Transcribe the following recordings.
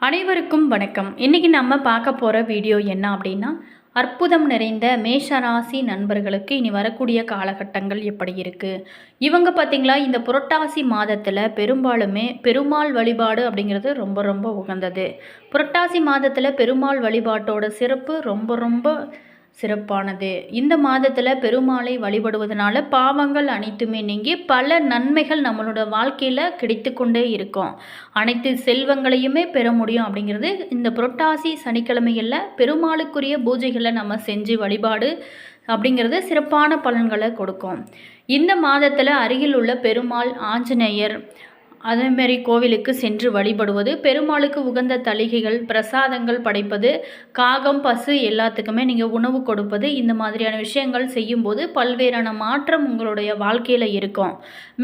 அனைவருக்கும் வணக்கம். இன்றைக்கி நம்ம பார்க்க போகிற வீடியோ என்ன அப்படின்னா அற்புதம் நிறைந்த மேஷராசி நண்பர்களுக்கு இனி வரக்கூடிய காலகட்டங்கள் எப்படி இருக்குது இவங்க பார்த்திங்களா இந்த புரட்டாசி மாதத்தில் பெரும்பாலுமே பெருமாள் வழிபாடு அப்படிங்கிறது ரொம்ப ரொம்ப உகந்தது. புரட்டாசி மாதத்தில் பெருமாள் வழிபாட்டோட சிறப்பு ரொம்ப ரொம்ப சிறப்பானது. இந்த மாதத்தில் பெருமாளை வழிபடுவதனால பாவங்கள் அனைத்துமே நீங்கி பல நன்மைகள் நம்மளோட வாழ்க்கையில் கிடைத்து கொண்டே இருக்கும். அனைத்து செல்வங்களையுமே பெற முடியும் அப்படிங்கிறது இந்த புரட்டாசி சனிக்கிழமைகளில் பெருமாளுக்குரிய பூஜைகளை நம்ம செஞ்சு வழிபாடு அப்படிங்கிறது சிறப்பான பலன்களை கொடுக்கும். இந்த மாதத்தில் அருகில் உள்ள பெருமாள் ஆஞ்சநேயர் அதேமாரி கோவிலுக்கு சென்று வழிபடுவது பெருமாளுக்கு உகந்த தளிகைகள் பிரசாதங்கள் படைப்பது காகம் பசு எல்லாத்துக்குமே நீங்கள் உணவு கொடுப்பது இந்த மாதிரியான விஷயங்கள் செய்யும்போது பல்வேறான மாற்றம் உங்களுடைய வாழ்க்கையில் இருக்கும்.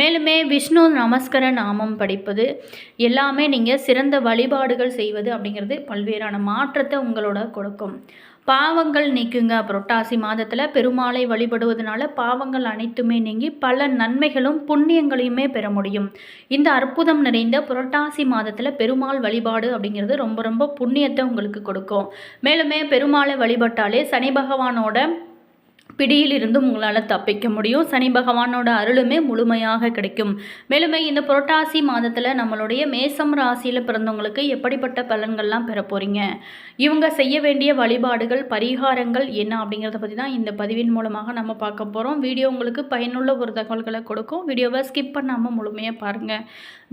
மேலுமே விஷ்ணு நமஸ்கர நாமம் படிப்பது எல்லாமே நீங்கள் சிறந்த வழிபாடுகள் செய்வது அப்படிங்கிறது பல்வேறான மாற்றத்தை உங்களோட கொடுக்கும். பாவங்கள் நீக்குங்க. புரட்டாசி மாதத்தில் பெருமாளை வழிபடுவதனால பாவங்கள் அனைத்துமே நீங்கி பல நன்மைகளும் புண்ணியங்களையுமே பெற முடியும். இந்த அற்புதம் நிறைந்த புரட்டாசி மாதத்தில் பெருமாள் வழிபாடு அப்படிங்கிறது ரொம்ப ரொம்ப புண்ணியத்தை உங்களுக்கு கொடுக்கும். மேலுமே பெருமாளை வழிபட்டாலே சனி பகவானோட பிடியிலிருந்தும் உங்களால் தப்பிக்க முடியும். சனி பகவானோட அருளுமே முழுமையாக கிடைக்கும். மேலுமே இந்த புரட்டாசி மாதத்தில் நம்மளுடைய மேசம் ராசியில் பிறந்தவங்களுக்கு எப்படிப்பட்ட பலன்கள்லாம் பெற போகிறீங்க இவங்க செய்ய வேண்டிய வழிபாடுகள் பரிகாரங்கள் என்ன அப்படிங்கிறத பற்றி தான் இந்த பதிவின் மூலமாக நம்ம பார்க்க போகிறோம் வீடியோ உங்களுக்கு பயனுள்ள ஒரு தகவல்களை கொடுக்கும். வீடியோவை ஸ்கிப் பண்ணாமல் முழுமையாக பாருங்கள்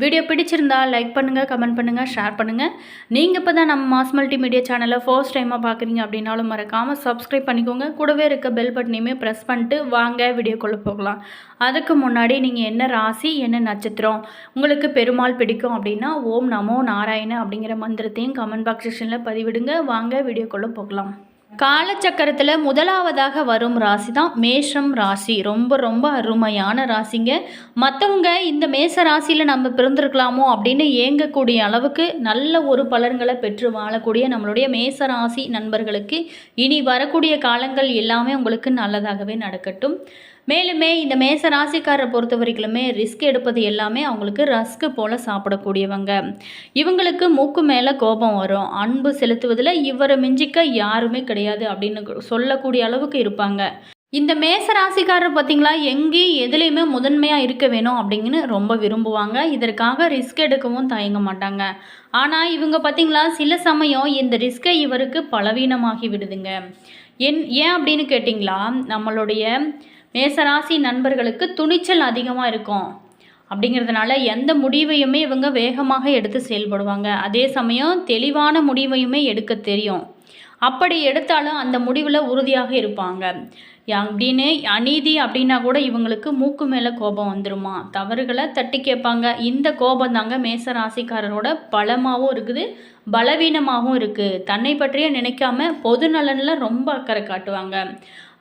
வீடியோ பிடிச்சிருந்தா லைக் பண்ணுங்கள் கமெண்ட் பண்ணுங்கள் ஷேர் பண்ணுங்கள் நீங்கள் இப்போ தான் நம்ம மாஸ் மல்டி மீடியா சேனலை ஃபர்ஸ்ட் டைமாக பார்க்குறீங்க அப்படின்னாலும் மறக்காமல் சப்ஸ்கிரைப் பண்ணிக்கோங்க. கூடவே இருக்க பெல் பட்டனையுமே ப்ரெஸ் பண்ணிட்டு வாங்க வீடியோக்குள்ளே போகலாம். அதுக்கு முன்னாடி நீங்கள் என்ன ராசி என்ன நட்சத்திரம் உங்களுக்கு பெருமாள் பிடிக்கும் அப்படின்னா ஓம் நமோ நாராயண அப்படிங்கிற மந்திரத்தையும் கமெண்ட் பாக்ஸ் செக்ஷனில் பதிவிடுங்க. வாங்க வீடியோக்குள்ளே போகலாம். காலச்சக்கரத்தில் முதலாவதாக வரும் ராசி தான் மேஷம் ராசி. ரொம்ப ரொம்ப அருமையான ராசிங்க. மற்றவங்க இந்த மேச ராசியில் நம்ம பிறந்திருக்கலாமோ அப்படின்னு ஏங்கக்கூடிய அளவுக்கு நல்ல ஒரு பலன்களை பெற்று வாழக்கூடிய நம்மளுடைய மேச ராசி நண்பர்களுக்கு இனி வரக்கூடிய காலங்கள் எல்லாமே உங்களுக்கு நல்லதாகவே நடக்கட்டும். மேலுமே இந்த மேச ராசிக்காரரை பொறுத்த வரைக்குமே ரிஸ்க் எடுப்பது எல்லாமே அவங்களுக்கு ரஸ்க்கு போல் சாப்பிடக்கூடியவங்க. இவங்களுக்கு மூக்கு மேலே கோபம் வரும். அன்பு செலுத்துவதில் இவரை மிஞ்சிக்க யாருமே கிடையாது அப்படின்னு சொல்லக்கூடிய அளவுக்கு இருப்பாங்க. இந்த மேச ராசிக்காரர் பார்த்தீங்களா எங்கேயும் எதுலேயுமே முதன்மையாக இருக்க வேணும் அப்படிங்கன்னு ரொம்ப விரும்புவாங்க. இதற்காக ரிஸ்க் எடுக்கவும் தயங்க மாட்டாங்க. ஆனால் இவங்க பார்த்தீங்களா சில சமயம் இந்த ரிஸ்க்கை இவருக்கு பலவீனமாகி விடுதுங்க. என் ஏன் அப்படின்னு கேட்டிங்களா? நம்மளுடைய மேசராசி நண்பர்களுக்கு துணிச்சல் அதிகமாக இருக்கும். அப்படிங்கிறதுனால எந்த முடிவையுமே இவங்க வேகமாக எடுத்து செயல்படுவாங்க. அதே சமயம் தெளிவான முடிவையுமே எடுக்க தெரியும். அப்படி எடுத்தாலும் அந்த முடிவில் உறுதியாக இருப்பாங்க. அப்படின்னு அநீதி அப்படின்னா கூட இவங்களுக்கு மூக்கு மேலே கோபம் வந்துருமா? தவறுகளை தட்டி கேட்பாங்க. இந்த கோபம் தாங்க மேச ராசிக்காரரோட பலமாகவும் இருக்குது பலவீனமாகவும் இருக்குது தன்னை பற்றியே நினைக்காம பொது நலனில் ரொம்ப அக்கறை காட்டுவாங்க.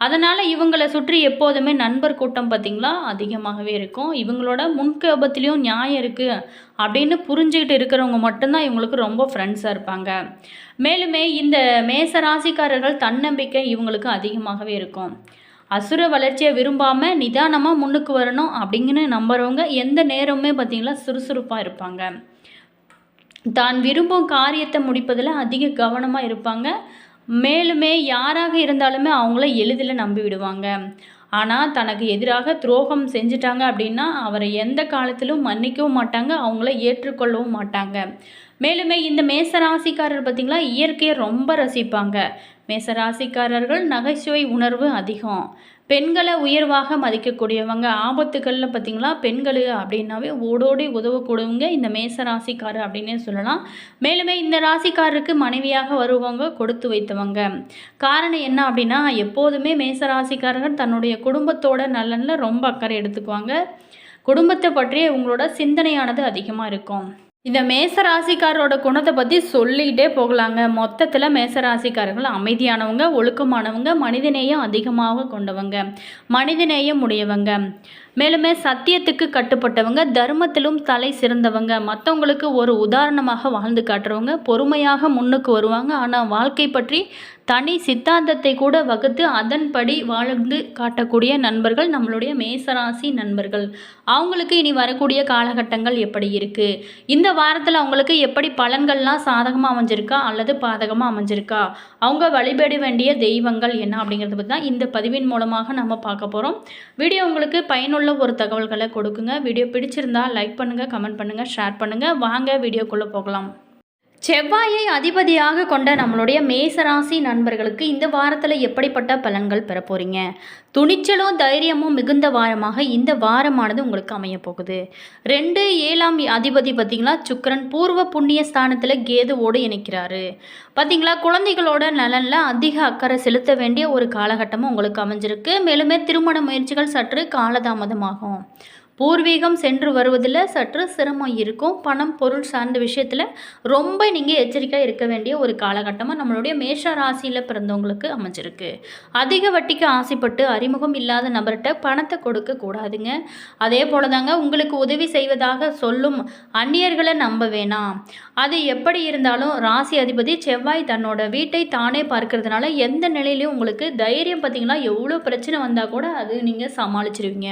அதனால் இவங்களை சுற்றி எப்போதுமே நண்பர் கூட்டம் பார்த்திங்களா? அதிகமாகவே இருக்கும். இவங்களோட முன்கோபத்துலேயும் நியாயம் இருக்குது அப்படின்னு புரிஞ்சுக்கிட்டு இருக்கிறவங்க மட்டும்தான் இவங்களுக்கு ரொம்ப ஃப்ரெண்ட்ஸாக இருப்பாங்க. மேலுமே இந்த மேச ராசிக்காரர்கள் தன்னம்பிக்கை இவங்களுக்கு அதிகமாகவே இருக்கும். அசுர வளர்ச்சியை விரும்பாமல் நிதானமாக முன்னுக்கு வரணும் அப்படிங்கன்னு நம்புகிறவங்க எந்த நேரமுமே பார்த்திங்களா? சுறுசுறுப்பாக இருப்பாங்க. தான் விரும்பும் காரியத்தை முடிப்பதில் அதிக கவனமாக இருப்பாங்க. மேலுமே யாராக இருந்தாலுமே அவங்கள எளிதில் நம்பி விடுவாங்க. ஆனால் தனக்கு எதிராக துரோகம் செஞ்சிட்டாங்க அப்படின்னா அவரை எந்த காலத்திலும் மன்னிக்கவும் மாட்டாங்க அவங்கள ஏற்றுக்கொள்ளவும் மாட்டாங்க. மேலுமே இந்த மேசராசிக்காரர் பார்த்திங்களா இயற்கையை ரொம்ப ரசிப்பாங்க. மேசராசிக்காரர்கள் நகைச்சுவை உணர்வு அதிகம். பெண்களை உயர்வாக மதிக்கக்கூடியவங்க ஆபத்துகளில் பார்த்திங்களா பெண்கள் அப்படின்னாவே ஓடோடி உதவக்கூடியவங்க இந்த மேச ராசிக்காரர் அப்படின்னே சொல்லலாம். மேலுமே இந்த ராசிக்காரருக்கு மனைவியாக வருவவங்க கொடுத்து வைத்தவங்க. காரணம் என்ன அப்படின்னா எப்போதுமே மேச ராசிக்காரர்கள் தன்னுடைய குடும்பத்தோட நலனில் ரொம்ப அக்கறை எடுத்துக்குவாங்க. குடும்பத்தை பற்றிய உங்களோட சிந்தனையானது அதிகமாக இருக்கும். இந்த மேசராசிக்காரோட குணத்தை பற்றி சொல்லிக்கிட்டே போகலாங்க. மொத்தத்தில் மேசராசிக்காரர்கள் அமைதியானவங்க ஒழுக்கமானவங்க மனிதநேயம் அதிகமாக கொண்டவங்க மனிதநேயம் உடையவங்க. மேலுமே சத்தியத்துக்கு கட்டுப்பட்டவங்க தர்மத்திலும் தலை சிறந்தவங்க. மற்றவங்களுக்கு ஒரு உதாரணமாக வாழ்ந்து காட்டுறவங்க பொறுமையாக முன்னுக்கு வருவாங்க. ஆனால் வாழ்க்கை பற்றி தனி சித்தாந்தத்தை கூட வகுத்து அதன்படி வாழ்ந்து காட்டக்கூடிய நண்பர்கள் நம்மளுடைய மேசராசி நண்பர்கள். அவங்களுக்கு இனி வரக்கூடிய காலகட்டங்கள் எப்படி இருக்குது இந்த வாரத்தில் அவங்களுக்கு எப்படி பலன்கள்லாம் சாதகமாக அமைஞ்சிருக்கா? அல்லது பாதகமாக அமைஞ்சிருக்கா? அவங்க வழிபட வேண்டிய தெய்வங்கள் என்ன அப்படிங்கிறத பற்றி தான் இந்த பதிவின் மூலமாக நம்ம பார்க்க போகிறோம் வீடியோ உங்களுக்கு பயனுள்ள ஒரு தகவல்களை கொடுக்குங்க. வீடியோ பிடிச்சிருந்தா லைக் பண்ணுங்கள் கமெண்ட் பண்ணுங்கள் ஷேர் பண்ணுங்கள் வாங்க வீடியோக்குள்ளே போகலாம். செவ்வாயை அதிபதியாக கொண்ட நம்மளுடைய மேசராசி நண்பர்களுக்கு இந்த வாரத்தில் எப்படிப்பட்ட பலன்கள் பெற போகிறீங்க துணிச்சலும் தைரியமும் மிகுந்த வாரமாக இந்த வாரமானது உங்களுக்கு அமைய போகுது. ரெண்டு ஏழாம் அதிபதி பார்த்திங்களா சுக்கரன் பூர்வ புண்ணிய ஸ்தானத்தில் கேதுவோடு இணைக்கிறாரு. பார்த்திங்களா குழந்தைகளோட நலனில் அதிக அக்கறை செலுத்த வேண்டிய ஒரு காலகட்டமும் உங்களுக்கு அமைஞ்சிருக்கு. மேலுமே திருமண முயற்சிகள் சற்று காலதாமதமாகும். பூர்வீகம் சென்று வருவதில் சற்று சிரமம் இருக்கும். பணம் பொருள் சார்ந்த விஷயத்தில் ரொம்ப நீங்கள் எச்சரிக்கையாக இருக்க வேண்டிய ஒரு காலகட்டமாக நம்மளுடைய மேஷ ராசியில் பிறந்தவங்களுக்கு அமைஞ்சிருக்கு. அதிக வட்டிக்கு ஆசைப்பட்டு அறிமுகம் இல்லாத நபர்கிட்ட பணத்தை கொடுக்க கூடாதுங்க. அதே போல தாங்க உங்களுக்கு உதவி செய்வதாக சொல்லும் அந்நியர்களை நம்ப வேணாம். அது எப்படி இருந்தாலும் ராசி அதிபதி செவ்வாய் தன்னோட வீட்டை தானே பார்க்கறதுனால எந்த நிலையிலையும் உங்களுக்கு தைரியம் பார்த்தீங்கன்னா எவ்வளோ பிரச்சனை வந்தால் கூட அது நீங்கள் சமாளிச்சிருவீங்க.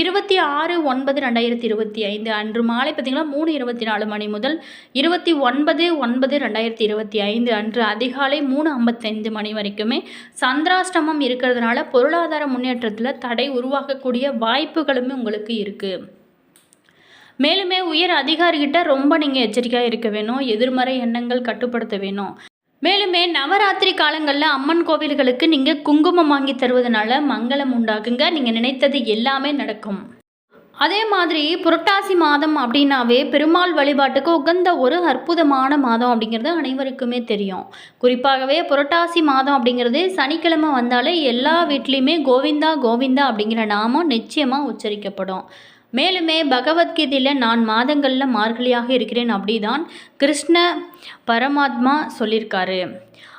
இருபத்தி ஆறு ஒன்பது ரெண்டாயிரத்தி இருபத்தி ஐந்து அன்று மாலை பார்த்தீங்கன்னா மூணு இருபத்தி நாலு மணி முதல் இருபத்தி ஒன்பது ஒன்பது ரெண்டாயிரத்தி இருபத்தி ஐந்து அன்று அதிகாலை மூணு ஐம்பத்தைந்து மணி வரைக்குமே சந்திராஷ்டமம் இருக்கிறதுனால பொருளாதார முன்னேற்றத்தில் தடை உருவாக்கக்கூடிய வாய்ப்புகளுமே உங்களுக்கு இருக்குது மேலுமே உயர் அதிகாரிகிட்ட ரொம்ப நீங்கள் எச்சரிக்கையாக இருக்க வேணும். எதிர்மறை எண்ணங்கள் கட்டுப்படுத்த வேணும். மேலுமே நவராத்திரி காலங்களில் அம்மன் கோவில்களுக்கு நீங்கள் குங்குமம் வாங்கி தருவதனால மங்களம் உண்டாகுங்க. நீங்கள் நினைத்தது எல்லாமே நடக்கும். அதே மாதிரி புரட்டாசி மாதம் அப்படின்னாவே பெருமாள் வழிபாட்டுக்கு உகந்த ஒரு அற்புதமான மாதம் அப்படிங்கிறது அனைவருக்குமே தெரியும். குறிப்பாகவே புரட்டாசி மாதம் அப்படிங்கிறது சனிக்கிழமை வந்தாலே எல்லா வீட்லேயுமே கோவிந்தா கோவிந்தா அப்படிங்கிற நாமம் நிச்சயமாக உச்சரிக்கப்படும். மேலுமே பகவத்கீதையில் நான் மாதங்களில் மார்கழியாக இருக்கிறேன் அப்படிதான் கிருஷ்ண பரமாத்மா சொல்லியிருக்காரு.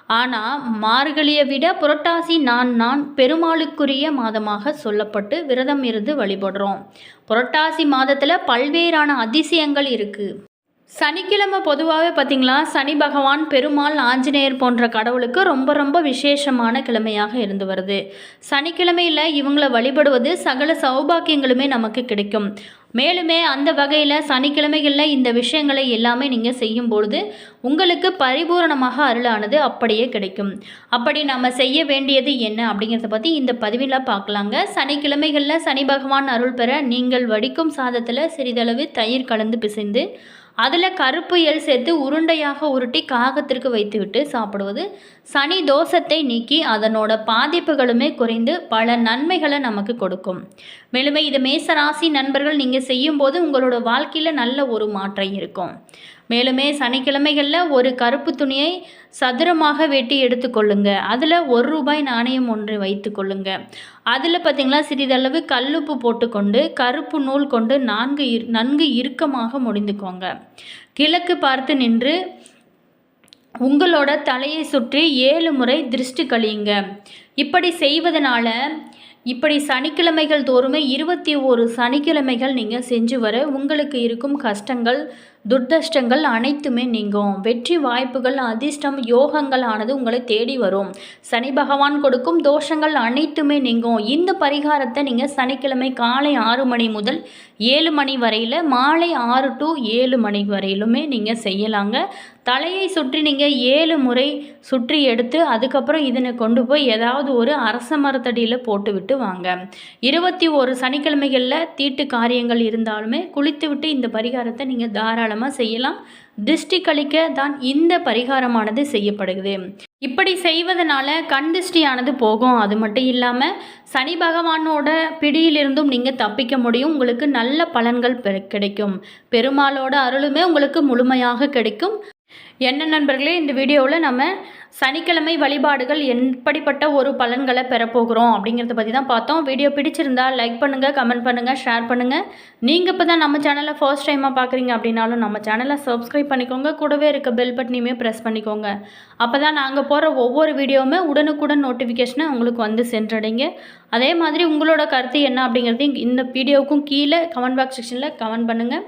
ஆனால் மார்கழியை விட புரட்டாசி நான் நான் பெருமாளுக்குரிய மாதமாக சொல்லப்பட்டு விரதம் இருந்து வழிபடுறோம். புரட்டாசி மாதத்தில் பல்வேறான அதிசயங்கள் இருக்குது சனிக்கிழமை பொதுவாகவே பார்த்திங்களா சனி பகவான் பெருமாள் ஆஞ்சநேயர் போன்ற கடவுளுக்கு ரொம்ப ரொம்ப விசேஷமான கிழமையாக இருந்து வருது. சனிக்கிழமையில் இவங்களை வழிபடுவது சகல சௌபாக்கியங்களுமே நமக்கு கிடைக்கும். மேலுமே அந்த வகையில் சனிக்கிழமைகளில் இந்த விஷயங்களை எல்லாமே நீங்கள் செய்யும் பொழுது உங்களுக்கு பரிபூரணமாக அருளானது அப்படியே கிடைக்கும். அப்படி நம்ம செய்ய வேண்டியது என்ன அப்படிங்கிறத பற்றி இந்த பதிவில் பார்க்கலாங்க சனிக்கிழமைகளில் சனி பகவான் அருள் பெற நீங்கள் வடிக்கும் சாதத்தில் சிறிதளவு தயிர் கலந்து பிசைந்து அதில் கருப்பு எல் சேர்த்து உருண்டையாக உருட்டி காகத்திற்கு வைத்துவிட்டு சாப்பிடுவது. சனி தோஷத்தை நீக்கி அதனோட பாதிப்புகளுமே குறைந்து பல நன்மைகளை நமக்கு கொடுக்கும். மேலுமே இது மேசராசி நண்பர்கள் நீங்கள் செய்யும்போது உங்களோட வாழ்க்கையில் நல்ல ஒரு மாற்றம் இருக்கும். மேலுமே சனிக்கிழமைகளில் ஒரு கருப்பு துணியை சதுரமாக வெட்டி எடுத்துக்கொள்ளுங்க அதில் ஒரு ரூபாய் நாணயம் ஒன்று வைத்து கொள்ளுங்க. அதில் பார்த்திங்களா சிறிதளவு கல்லுப்பு போட்டுக்கொண்டு கருப்பு நூல் கொண்டு நான்கு நன்கு இறுக்கமாக முடிந்துக்கோங்க. கிழக்கு பார்த்து நின்று உங்களோட தலையை சுற்றி ஏழு முறை திருஷ்டி கழியுங்க. இப்படி செய்வதனால இப்படி சனிக்கிழமைகள் தோறுமே இருபத்தி ஒரு சனிக்கிழமைகள் நீங்கள் செஞ்சு வர உங்களுக்கு இருக்கும் கஷ்டங்கள் துர்தஷ்டங்கள் அனைத்துமே நீங்கும். வெற்றி வாய்ப்புகள் அதிர்ஷ்டம் யோகங்கள் ஆனது உங்களை தேடி வரும். சனி பகவான் கொடுக்கும் தோஷங்கள் அனைத்துமே நீங்கும். இந்த பரிகாரத்தை நீங்கள் சனிக்கிழமை காலை ஆறு மணி முதல் ஏழு மணி வரையில் மாலை ஆறு டு ஏழு மணி வரையிலுமே நீங்கள் செய்யலாங்க. தலையை சுற்றி நீங்கள் ஏழு முறை சுற்றி எடுத்து அதுக்கப்புறம் இதனை கொண்டு போய் ஏதாவது ஒரு அரச மரத்தடியில் போட்டுவிட்டு வாங்க. இருபத்தி ஒரு சனிக்கிழமைகளில் தீட்டு காரியங்கள் இருந்தாலுமே குளித்து விட்டு இந்த பரிகாரத்தை நீங்கள் தாராளமாக செய்யலாம். திருஷ்டி கழிக்க தான் இந்த பரிகாரமானது செய்யப்படுகிறது. இப்படி செய்வதனால கண் திருஷ்டியானது போகும். அது மட்டும் இல்லாமல் சனி பகவானோட பிடியிலிருந்தும் நீங்கள் தப்பிக்க முடியும். உங்களுக்கு நல்ல பலன்கள் கிடைக்கும். பெருமாளோட அருளுமே உங்களுக்கு முழுமையாக கிடைக்கும். என்ன நண்பர்களே இந்த வீடியோவில் நம்ம சனிக்கிழமை வழிபாடுகள் எப்படிப்பட்ட ஒரு பலன்களை பெறப்போகிறோம் அப்படிங்கிறத பற்றி தான் பார்த்தோம். வீடியோ பிடிச்சிருந்தா லைக் பண்ணுங்கள் கமெண்ட் பண்ணுங்கள் ஷேர் பண்ணுங்கள் நீங்கள் இப்போ தான் நம்ம சேனலை ஃபர்ஸ்ட் டைமாக பார்க்குறீங்க அப்படின்னாலும் நம்ம சேனலை சப்ஸ்கிரைப் பண்ணிக்கோங்க. கூடவே இருக்க பெல் பட்டனையுமே ப்ரெஸ் பண்ணிக்கோங்க. அப்போ தான் நாங்கள் போகிற ஒவ்வொரு வீடியோவுமே உடனுக்குடன் நோட்டிஃபிகேஷனை உங்களுக்கு வந்து சென்றடைங்க. அதே மாதிரி உங்களோட கருத்து என்ன அப்படிங்கிறதையும் இந்த வீடியோவுக்கும் கீழே கமெண்ட் பாக்ஸ் செக்ஷனில் கமெண்ட் பண்ணுங்கள்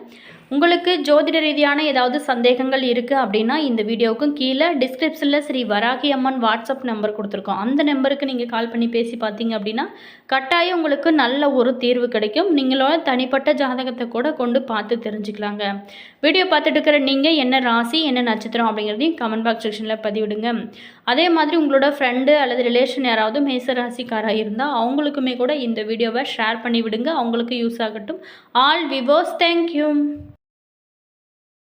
உங்களுக்கு ஜோதிட ரீதியான ஏதாவது சந்தேகங்கள் இருக்குது அப்படின்னா இந்த வீடியோவுக்கும் கீழே டிஸ்கிரிப்ஷனில் ஸ்ரீ வராகி அம்மன் வாட்ஸ்அப் நம்பர் கொடுத்துருக்கோம். அந்த நம்பருக்கு நீங்கள் கால் பண்ணி பேசி பார்த்தீங்க அப்படின்னா கட்டாயம் உங்களுக்கு நல்ல ஒரு தீர்வு கிடைக்கும். நீங்களோட தனிப்பட்ட ஜாதகத்தை கூட கொண்டு பார்த்து தெரிஞ்சுக்கலாங்க. வீடியோ பார்த்துட்டு இருக்கிற நீங்கள் என்ன ராசி என்ன நட்சத்திரம் அப்படிங்கிறதையும் கமெண்ட் பாக்ஸ் செக்ஷனில் பதிவிடுங்க. அதே மாதிரி உங்களோட ஃப்ரெண்டு அல்லது ரிலேஷன் யாராவது மேச ராசிக்காராக இருந்தால் அவங்களுக்குமே கூட இந்த வீடியோவை ஷேர் பண்ணி விடுங்க அவங்களுக்கு யூஸ் ஆகட்டும். All விவோஸ் thank you